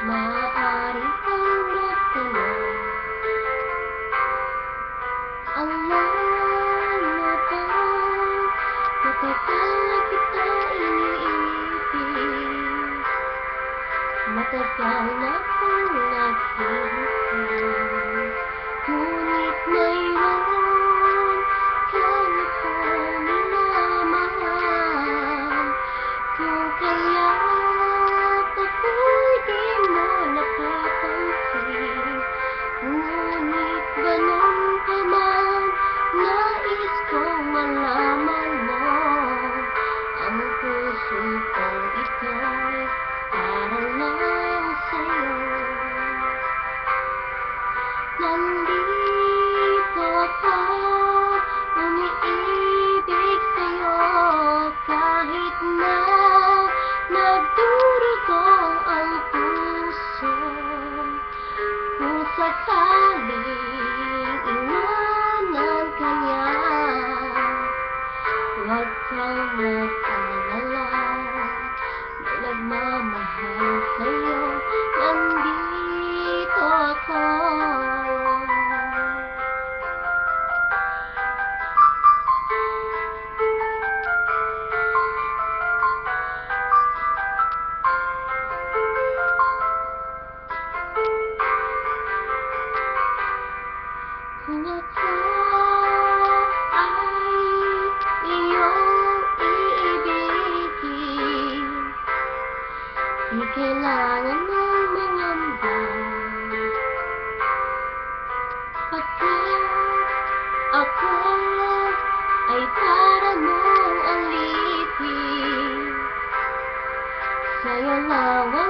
Mari tengah Allah mata kita ini hello.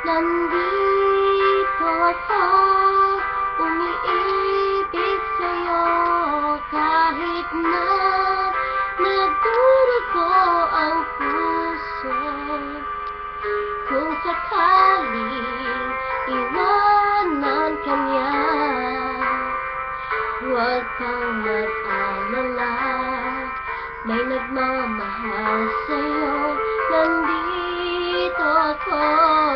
Nandito ako, umiibig sa'yo kahit na nagduro ko ang puso. Kung sakaling iwanan ka niya, huwag kang mag-alala. May nagmamahal sa'yo, nandito ako.